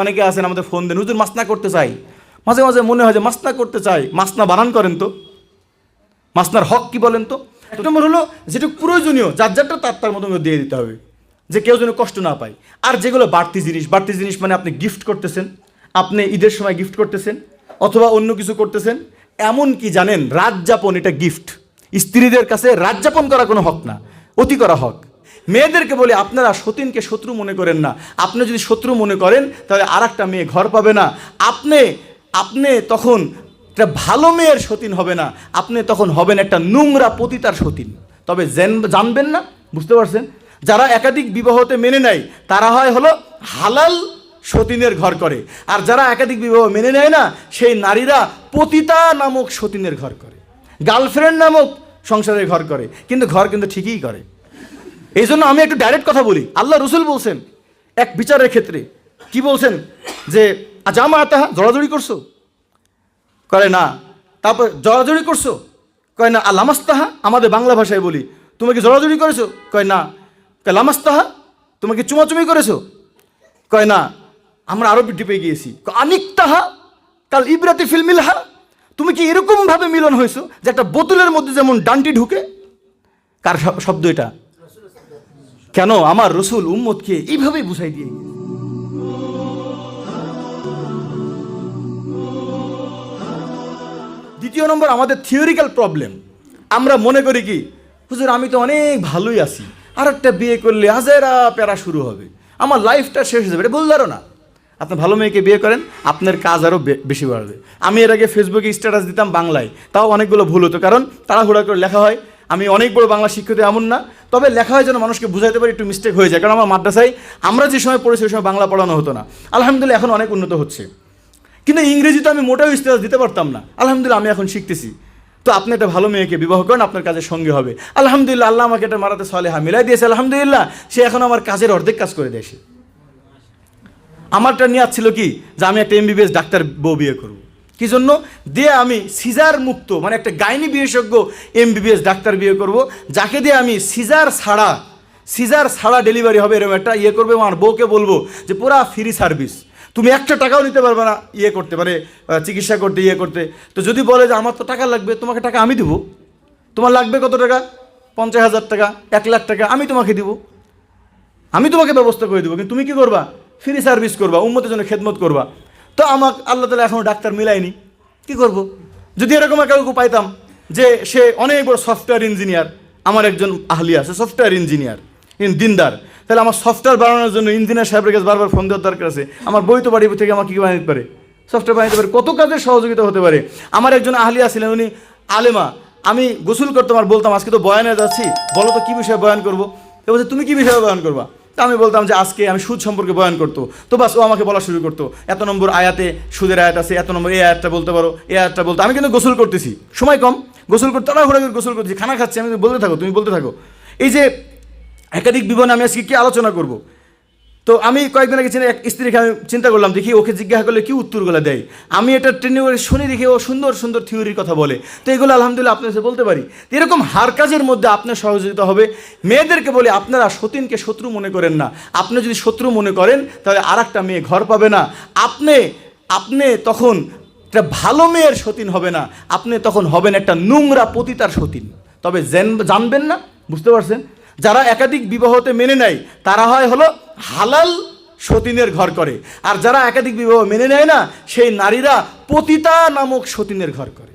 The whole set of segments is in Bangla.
অনেকে আছেন আমাদের ফোন দেন, হুজুর মাসনা করতে চাই। মাঝে মাঝে মনে হয় যে মাসনা করতে চাই, মাসনা বানান করেন তো। মাসনার হক কি বলেন তো? এক নম্বর হলো যেটা প্রয়োজনীয়, যার যারটা তার তার মতো দিয়ে দিতে হবে, যে কেউ যেন কষ্ট না পায়। আর যেগুলো বাড়তি জিনিস বাড়তি জিনিস মানে আপনি গিফট করতেছেন, আপনি ঈদের সময় গিফট করতেছেন, অথবা অন্য কিছু করতেছেন, এমন কি জানেন, রাত যাপন এটা গিফট স্ত্রীদের কাছে রাত যাপন করা কোনো হক না, অতি করা হক। মেয়েদেরকে বলে, আপনারা সতীনকে শত্রু মনে করেন না। আপনি যদি শত্রু মনে করেন, তাহলে আর একটা মেয়ে ঘর পাবে না। আপনি আপনি তখন একটা ভালো মেয়ের সতীন হবে না। আপনি তখন হবেন একটা নোংরা পতিতার সতীন। তবে জেন- জানবেন না? বুঝতে পারছেন? যারা একাধিক বিবাহতে মেনে নেয়, তারা হয় হলো হালাল সতীনের ঘর করে। আর যারা একাধিক বিবাহ মেনে নেয় না, সেই নারীরা পতিতা নামক সতীনের ঘর করে। গার্লফ্রেন্ড নামক সংসারের ঘর করে। কিন্তু ঘর কিন্তু ঠিকই করে। এই জন্য আমি একটু ডাইরেক্ট কথা বলি। আল্লাহ রসুল বলছেন, এক বিচারের ক্ষেত্রে, কি বলছেন? যে জামা তাহা জড়াজড়ি করছ? করে না। তারপর, জড়াজড়ি করছ? কয়, না। আর লামাস্তাহা? আমাদের বাংলা ভাষায় বলি, তুমি কি জড়াজড়ি করেছ? কয়, না। কয়, লামাস্তাহা? তুমি কি চুমাচুমি করেছ? কয়, না। আমরা আরও ডিপে গিয়েছি আনিকতাহা কাল ইবরাতি ফিল্মিলহা তুমি কি এরকমভাবে মিলন হয়েছো যে একটা বোতলের মধ্যে যেমন ডান্টি ঢুকে? কার শব্দ এটা? কেন আমার রসুল উম্মতকে এইভাবেই বুঝাই দিয়ে দ্বিতীয় নম্বর, আমাদের থিওরিক্যাল প্রবলেম আমরা মনে করি কি, হুজুর, আমি তো অনেক ভালোই আছি আর একটা বিয়ে করলে হাজারা প্যারা শুরু হবে, আমার লাইফটা শেষ হয়ে যাবে, এটা বললারও না আপনি ভালো মেয়েকে বিয়ে করেন, আপনার কাজ আরও বেশি বাড়বে। আমি এর আগে ফেসবুকে স্ট্যাটাস দিতাম বাংলায়, তাও অনেকগুলো ভুল হতো, কারণ তাড়াহুড়া করে লেখা হয় আমি অনেক বড় বাংলা শিক্ষিত এমন না, তবে লেখা হয় যেন মানুষকে বুঝাইতে পারি একটু মিস্টেক হয়ে যায়। কারণ আমার মাদ্রাসায় আমরা যে সময় পড়েছি, ওই সময় বাংলা পড়ানো হতো না। আলহামদুলিল্লাহ এখন অনেক উন্নত হচ্ছে। কিন্তু ইংরেজি তো আমি মোটেও স্টেটাস দিতে পারতাম না। আলহামদুলিল্লাহ আমি এখন শিখতেছি। তো আপনি একটা ভালো মেয়েকে বিবাহ করেন, আপনার কাজের সঙ্গে হবে। আলহামদুলিল্লাহ, আল্লাহ আমাকে এটা মারাতে সালেহা মিলাই দিয়েছে। আলহামদুলিল্লাহ, সে এখন আমার কাজের অর্ধেক কাজ করে দেয় সে। আমারটা নিয়ে ছিল কি? যে আমি একটা এমবিবিএস ডাক্তার বউ বিয়ে করব। কি জন্য দিয়ে আমি সিজার মুক্ত মানে একটা গাইনি বিশেষজ্ঞ এমবিবিএস ডাক্তার বিয়ে করব, যাকে দিয়ে আমি সিজার ছাড়া সিজার ছাড়া ডেলিভারি হবে এরকম একটা ইয়ে করবে আমার বউকে বলব যে পুরা ফ্রি সার্ভিস। তুমি একটা টাকাও নিতে পারবে না ইয়ে করতে মানে চিকিৎসা করতে ইয়ে করতে। তো যদি বলে যে আমার তো টাকা লাগবে, তোমাকে টাকা আমি দেবো। তোমার লাগবে কত টাকা? পঞ্চাশ হাজার টাকা, এক লাখ টাকা, আমি তোমাকে দিব। আমি তোমাকে ব্যবস্থা করে দেবো, কিন্তু তুমি কি করবা? ফ্রি সার্ভিস করবা, উন্মতের জন্য খেদমত করবা। তো আমাকে আল্লাহ তালা এখনও ডাক্তার মিলায়নি। কি করব? যদি এরকম কাউকে পাইতাম যে সে অনেক বড় সফটওয়্যার ইঞ্জিনিয়ার আমার একজন আহলি আছে সফটওয়্যার ইঞ্জিনিয়ার দিনদার। তাহলে আমার সফটওয়্যার বানানোর জন্য ইঞ্জিনিয়ার সাহেবের কাছে বারবার ফোন দেওয়ার দরকার আছে। আমার বই তো বাড়ি থেকে আমাকে কি বানিয়ে দিতে পারে? সফটওয়্যার বানিয়ে দিতে পারে। কত কাজের সহযোগিতা হতে পারে? আমার একজন আহলিয়া ছিলেন উনি আলেমা। আমি গোসল করতাম আর বলতাম, আজকে তো বয়ানে যাচ্ছি, বলো তো কী বিষয়ে বয়ান করব? বলছে, তুমি কী বিষয়ে বয়ান করবা? তা আমি বলতাম যে আজকে আমি সুদ সম্পর্কে বয়ান করতো। তো বাস ও আমাকে বলা শুরু করতো, এত নম্বর আয়াতে সুদের আয়াত আছে, এত নম্বর এ আয়াতটা বলতে পারো এ আয়াতটা বলতো, আমি কিন্তু গোসল করতেছি, সময় কম, গোসল করতে, তাড়াহুড়া করে গোসল করতেছি, খানা খাচ্ছি, আমি বলতে থাকো, তুমি বলতে থাকো। এই যে একাধিক বিবরণ আমি আজকে কি আলোচনা করব? তো আমি কয়েকদিন আগে এক স্ত্রীকে আমি চিন্তা করলাম, দেখি ওকে জিজ্ঞাসা করলে কি উত্তরগুলো দেয়। আমি এটা ট্রেনে করে শুনে, দেখি ও সুন্দর সুন্দর থিওরির কথা বলে। তো এগুলো আলহামদুলিল্লাহ আপনার বলতে পারি। এরকম হার কাজের মধ্যে আপনার সহযোগিতা হবে। মেয়েদেরকে বলে, আপনারা সতীনকে শত্রু মনে করেন না। আপনি যদি শত্রু মনে করেন, তাহলে আর একটা মেয়ে ঘর পাবে না। আপনি আপনি তখন একটা ভালো মেয়ের সতীন হবে না। আপনি তখন হবেন একটা নোংরা পতিতার সতীন। তবে জেন- জানবেন না? বুঝতে পারছেন? যারা একাধিক বিবাহতে মেনে নেয় তারা হয় হলো হালাল সতীনের ঘর করে। আর যারা একাধিক বিবাহ মেনে নেয় না সেই নারীরা পতিতা নামক সতীনের ঘর করে।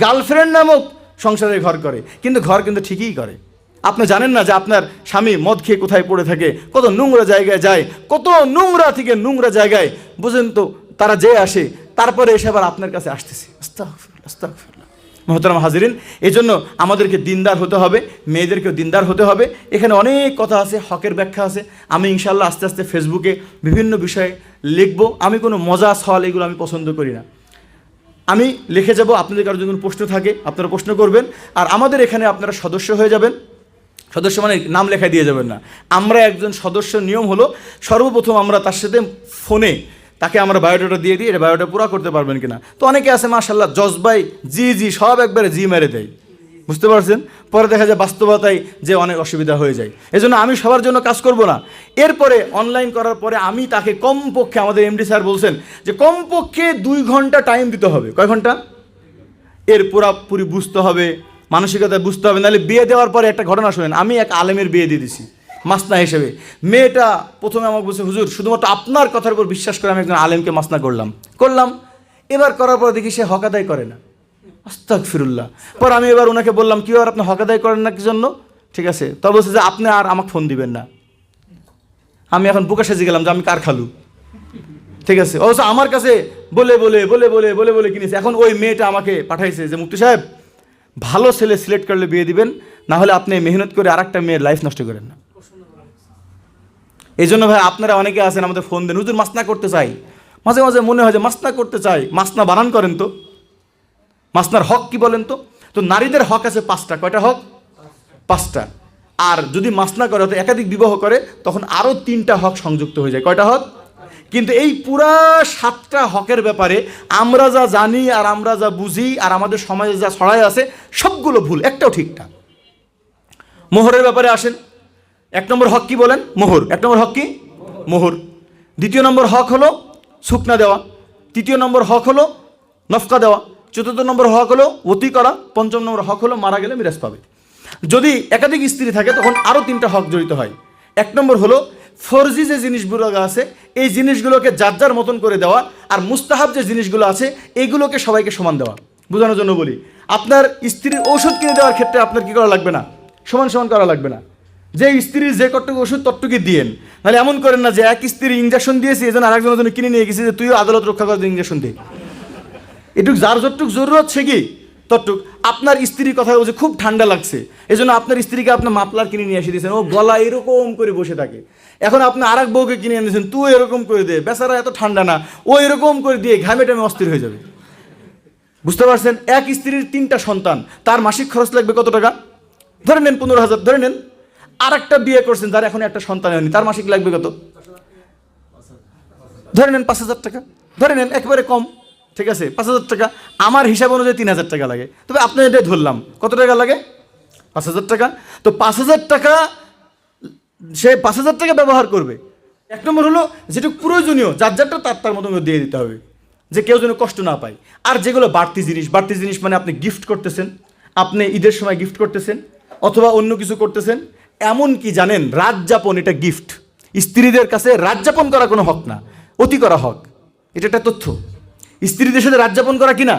গার্লফ্রেন্ড নামক সংসারের ঘর করে। কিন্তু ঘর কিন্তু ঠিকই করে। আপনি জানেন না যে আপনার স্বামী মদ খেয়ে কোথায় পড়ে থাকে কত নোংরা জায়গায় যায় কত নোংরা থেকে নোংরা জায়গায় বুঝেন তো তারা যে আসে তারপরে এসে আবার আপনার কাছে আসতেছে। আস্তাগফিরুল্লাহ, আস্তাগফিরুল্লাহ। মহতরম হাজিরিন এই জন্য আমাদেরকে দিনদার হতে হবে, মেয়েদেরকেও দিনদার হতে হবে। এখানে অনেক কথা আছে, হকের ব্যাখ্যা আছে। আমি ইনশাল্লাহ আস্তে আস্তে ফেসবুকে বিভিন্ন বিষয়ে লিখব। আমি কোনো মজা ছল এগুলো আমি পছন্দ করি না। আমি লিখে যাব, আপনাদের কারও যদি কোনো প্রশ্ন থাকে, আপনারা প্রশ্ন করবেন। আর আমাদের এখানে আপনারা সদস্য হয়ে যাবেন। সদস্য মানে নাম লেখা দিয়ে যাবেন না। আমরা একজন সদস্য নিয়ম হলো, সর্বপ্রথম আমরা তার সাথে ফোনে তাকে আমরা বায়োডাটা দিয়ে দিই, এটা বায়োডাটা পুরো করতে পারবেন কিনা। তো অনেকে আছে মাশাল্লাহ জজবাই জি জি, সব একবারে জি মেরে দেয়। বুঝতে পারছেন? পরে দেখা যায় বাস্তবতায় যে অনেক অসুবিধা হয়ে যায়। এজন্য আমি সবার জন্য কাজ করব না। এরপরে অনলাইন করার পরে আমি তাকে কমপক্ষে, আমাদের এমডি স্যার বলছেন যে, কমপক্ষে দুই ঘণ্টা টাইম দিতে হবে। কয় ঘণ্টা? এর পুরাপুরি বুঝতে হবে মানসিকতা বুঝতে হবে। নাহলে বিয়ে দেওয়ার পরে একটা ঘটনা শোনেন, আমি এক আলেমের বিয়ে দিয়ে দিছি। মাসনা হিসেবে। মেয়েটা প্রথমে আমাকে বলছে, হুজুর, শুধুমাত্র আপনার কথার উপর বিশ্বাস করে আমি একজন আলেমকে মাসনা করলাম। করলাম। এবার করার পর দেখি সে হক আদায় করে না। আস্তাক ফিরুল্লাহ পর আমি এবার ওনাকে বললাম, কি আর আপনি হক আদায় করেন না কি জন্য? ঠিক আছে। তবে বলছে যে, আপনি আর আমাকে ফোন দিবেন না। আমি এখন বুকা সেজে গেলাম যে, আমি কার খালু? ঠিক আছে। অবশ্য আমার কাছে বলে বলে বলে বলে বলে বলে কিনেছে। এখন ওই মেয়েটা আমাকে পাঠাইছে যে মুক্তি সাহেব, ভালো ছেলে সিলেক্ট করলে বিয়ে দিবেন না হলে আপনি মেহনত করে আর একটা মেয়ের লাইফ নষ্ট করেন না। এই জন্য ভাই আপনারা অনেকে আছেন আমাদের ফোন দেন। হুজুর মাসনা করতে চাই। মাঝে মাঝে মনে হয় যে মাসনা করতে চাই। মাসনা বানান করেন তো। মাসনার হক কি বলেন তো? তো নারীদের হক আছে পাঁচটা। কয়টা হক? পাঁচটা। আর যদি মাসনা করে অর্থাৎ একাধিক বিবাহ করে, তখন আরও তিনটা হক সংযুক্ত হয়ে যায়। কয়টা হক? কিন্তু এই পুরা সাতটা হকের ব্যাপারে আমরা যা জানি আর আমরা যা বুঝি আর আমাদের সমাজে যা ছড়ায় আছে, সবগুলো ভুল। একটাও ঠিকঠাক মোহরের ব্যাপারে আসেন। এক নম্বর হক কি বলেন? মোহর। এক নম্বর হক কি? মোহর। দ্বিতীয় নম্বর হক হলো শুকনা দেওয়া। তৃতীয় নম্বর হক হলো নফকা দেওয়া। চতুর্থ নম্বর হক হলো অতি করা। পঞ্চম নম্বর হক হলো মারা গেলে মিরাজ পাবে। যদি একাধিক স্ত্রী থাকে, তখন আরও তিনটা হক জড়িত হয়। এক নম্বর হলো ফরজি যে জিনিসগুলো আছে, এই জিনিসগুলোকে যার যার মতন করে দেওয়া আর মুস্তাহাব যে জিনিসগুলো আছে এইগুলোকে সবাইকে সমান দেওয়া। বোঝানোর জন্য বলি, আপনার স্ত্রীর ঔষধ কিনে দেওয়ার ক্ষেত্রে আপনার কী করা লাগবে না? সমান সমান করা লাগবে না। যে স্ত্রীর যে কটটুকু ওষুধ তটটুকু দিয়েন নাহলে এমন করেন না যে এক স্ত্রী ইঞ্জেকশন দিয়েছে এজন আরেকজনের জন্য কিনে নিয়ে গেছে যে তুইও আদালত রক্ষা করার ইঞ্জেকশন দে। এটুক যার যতটুক জরুরত সে কি? ততটুক। আপনার স্ত্রীর কথা বলছে, খুব ঠান্ডা লাগছে। এই জন্য আপনার স্ত্রীকে আপনার মাপলার কিনে নিয়ে এসে দিয়েছেন। ও গলা এরকম করে বসে থাকে। এখন আপনি আর এক বউকে কিনে এনেছেন তুই এরকম করে দে। বেচারা এত ঠান্ডা না, ও এরকম করে দিয়ে ঘামে টামে অস্থির হয়ে যাবে। বুঝতে পারছেন? এক স্ত্রীর তিনটা সন্তান, তার মাসিক খরচ লাগবে কত টাকা? ধরে নেন পনেরো হাজার, ধরে নেন আর একটা বিয়ে করছেন যার এখন একটা সন্তান হয়নি। তার মাসিক লাগবে কত? ধরে নেন পাঁচ হাজার টাকা। ধরে নেন, একেবারে কম। ঠিক আছে, পাঁচ হাজার টাকা। আমার হিসাব অনুযায়ী তিন হাজার টাকা লাগে। তবে আপনি এটাই ধরলাম। কত টাকা লাগে? পাঁচ হাজার টাকা। তো পাঁচ হাজার টাকা সে পাঁচ হাজার টাকা ব্যবহার করবে। এক নম্বর হলো, যেটুকু প্রয়োজনীয়, যার যারটা তার তার মতো দিয়ে দিতে হবে। যে কেউ যেন কষ্ট না পায়। আর যেগুলো বাড়তি জিনিস বাড়তি জিনিস মানে আপনি গিফট করতেছেন। আপনি ঈদের সময় গিফট করতেছেন। অথবা অন্য কিছু করতেছেন। এমন কি জানেন রাত যাপন এটা গিফট স্ত্রীদের কাছে রাত যাপন করা কোনো হক না, অতি করা হক। এটা একটা তথ্য। স্ত্রীদের সাথে রাত যাপন করা কিনা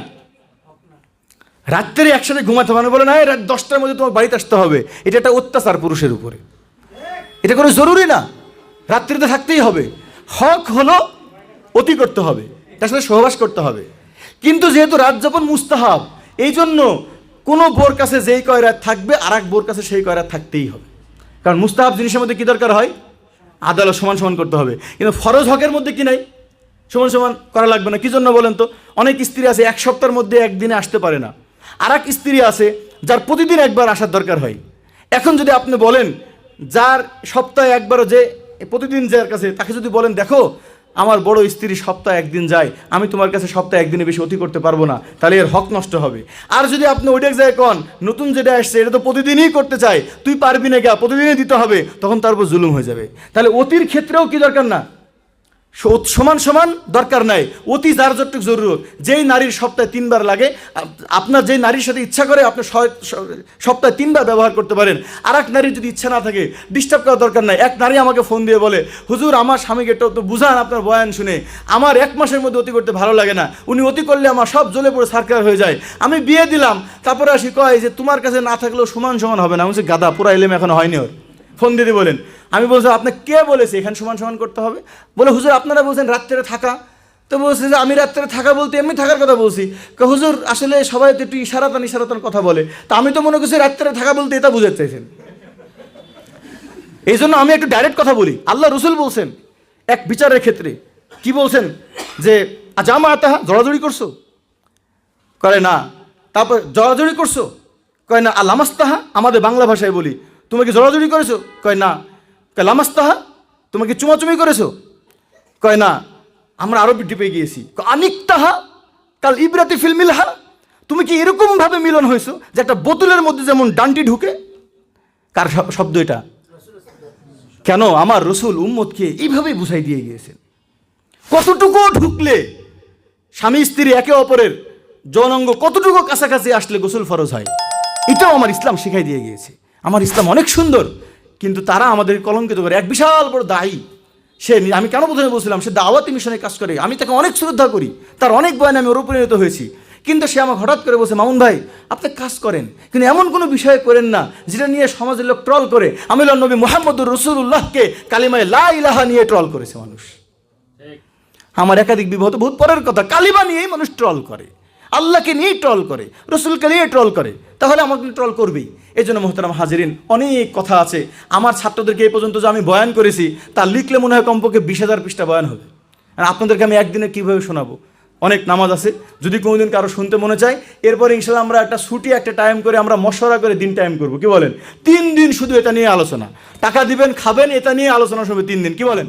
রাত্রে একসাথে ঘুমাতে হবে। না বলে, না রাত দশটার মধ্যে তোমার বাড়িতে আসতে হবে। এটা একটা অত্যাচার পুরুষের উপরে। এটা কোনো জরুরি না। রাত্রিতে থাকতেই হবে। হক হলো অতি করতে হবে, তার সাথে সহবাস করতে হবে। কিন্তু যেহেতু রাত যাপন মুস্তাহাব এই জন্য কোনো বোর কাছে যেই কয় রাত থাকবে আর এক বোর কাছে সেই কয় রাত থাকতেই হবে। কারণ মুস্তাহাব জিনিসের মধ্যে কী দরকার হয়? আদালত সমান সমান করতে হবে। কিন্তু ফরজ হকের মধ্যে কি নাই? সমান সমান করা লাগবে না। কী জন্য বলেন তো? অনেক স্ত্রী আছে, এক সপ্তাহের মধ্যে একদিনে আসতে পারে না। আর এক স্ত্রী আছে, যার প্রতিদিন একবার আসার দরকার হয়। এখন যদি আপনি বলেন, যার সপ্তাহে একবারও যে, প্রতিদিন যার কাছে, তাকে যদি বলেন, দেখো আমার বড় স্ত্রী সপ্তাহে একদিন যায়, আমি তোমার কাছে সপ্তাহে একদিনে বেশি অতি করতে পারব না, তাহলে এর হক নষ্ট হবে। আর যদি আপনি ওইটাক যায় কন, নতুন যেটা আসছে, এটা তো প্রতিদিনই করতে চায়, তুই পারবি না গা প্রতিদিনই দিতে হবে, তখন তার উপর জুলুম হয়ে যাবে। তাহলে অতির ক্ষেত্রেও কি দরকার না? সমান সমান দরকার নাই। অতি যার যতটুকু জরুরত। যেই নারীর সপ্তাহে তিনবার লাগে আপনার যেই নারীর সাথে ইচ্ছা করে আপনি সপ্তাহে তিনবার ব্যবহার করতে পারেন। আর এক নারীর যদি ইচ্ছা না থাকে ডিস্টার্ব করার দরকার নাই। এক নারী আমাকে ফোন দিয়ে বলে, হুজুর, আমার স্বামীকে একটু তো বুঝান আপনার বয়ান শুনে। আমার এক মাসের মধ্যে অতি করতে ভালো লাগে না। উনি অতি করলে আমার সব জ্বলে পড়ে সার্কার হয়ে যায়। আমি বিয়ে দিলাম। তারপরে আসি, কয় যে, তোমার কাছে না থাকলেও সমান সমান হবে না। আমি গাদা, পুরা এলেম এখন হয়নি ওর। ফোন দিদি বলেন। আমি বলছি, আপনি কে বলেছে? এখানে সমান সমান করতে হবে? বলে, হুজুর, আপনারা বলছেন রাত্রে থাকা। তো বলছে যে, আমি রাত্রে থাকা বলতে এমনি থাকার কথা বলছি। হুজুর, আসলে সবাই তো একটু ইশারাতান ইশারাতান কথা বলে। তা আমি তো মনে করছি রাত্রে থাকা বলতে এটা বুঝাতে চাইছেন। এই জন্য আমি একটু ডাইরেক্ট কথা বলি। আল্লাহ রসুল বলছেন, এক বিচারের ক্ষেত্রে, কি বলছেন? যে জামা তাহা জড়াজড়ি করছ? করে না। তারপর, জড়াজড়ি করছ? কয়, না আর লামাস্তাহা আমাদের বাংলা ভাষায় বলি। তুমি কি জড়াজড়ি করেছ? কয় না। কয় লামাস্তাহা? তুমি কি চুমাচুমি করেছ? কয় না। আমরা আরও ডিপে গিয়েছি। কয়, আনিকতাহা? কাল ইবরাতি ফিল্মিলহা তুমি কি এরকমভাবে মিলন হয়েছো যে একটা বোতলের মধ্যে যেমন ডান্টি ঢুকে? কার শব্দ এটা? কেন আমার রসুল উম্মতকে এইভাবেই বুঝাই দিয়ে গিয়েছেন। কতটুকু ঢুকলে স্বামী স্ত্রী একে অপরের জনঙ্গ কতটুকু কাছাকাছি আসলে গোসল ফরজ হয়? এটাও আমার ইসলাম শিখাই দিয়ে গিয়েছে। আমার ইসলাম অনেক সুন্দর কিন্তু তারা আমাদের কলঙ্কিত করে। এক বিশাল বড় দায়ী সে আমি কেন প্রথমে বলছিলাম সে দাওয়াতি মিশনে কাজ করে আমি তাকে অনেক শ্রদ্ধা করি তার অনেক বয়ানে আমি ওর পরিণত হয়েছি। কিন্তু সে আমাকে হঠাৎ করে বলছে মামুন ভাই আপনি কাজ করেন কিন্তু এমন কোনো বিষয়ে করেন না যেটা নিয়ে সমাজের লোক ট্রল করে। আমি নবী মোহাম্মদুর রসুল্লাহকে কালিমায় লা ইলাহা নিয়ে ট্রল করেছে মানুষ। আমার একাধিক বিবাহ বহুত পরের কথা কালিমা নিয়েই মানুষ ট্রল করে। আল্লাহকে নিয়েই ট্রল করে, রসুলকে নিয়ে ট্রল করে। তাহলে আমাকে ট্রল করবেই। এই জন্য মোহতারাম হাজিরিন, অনেক কথা আছে। আমার ছাত্রদেরকে এই পর্যন্ত যে আমি বয়ান করেছি, তা লিখলে মনে হয় কমপক্ষে বিশ হাজার পৃষ্ঠা বয়ান হবে। আর আপনাদেরকে আমি একদিনে কীভাবে শোনাবো? অনেক নামাজ আছে। যদি কোনোদিন কারও শুনতে মনে চায়, এরপরে ইনশাল্লাহ আমরা একটা ছুটি, একটা টাইম করে আমরা মশওয়ারা করে দিন টাইম করব। কি বলেন? তিন দিন শুধু এটা নিয়ে আলোচনা। টাকা দিবেন, খাবেন, এটা নিয়ে আলোচনা শুনবে তিন দিন। কি বলেন?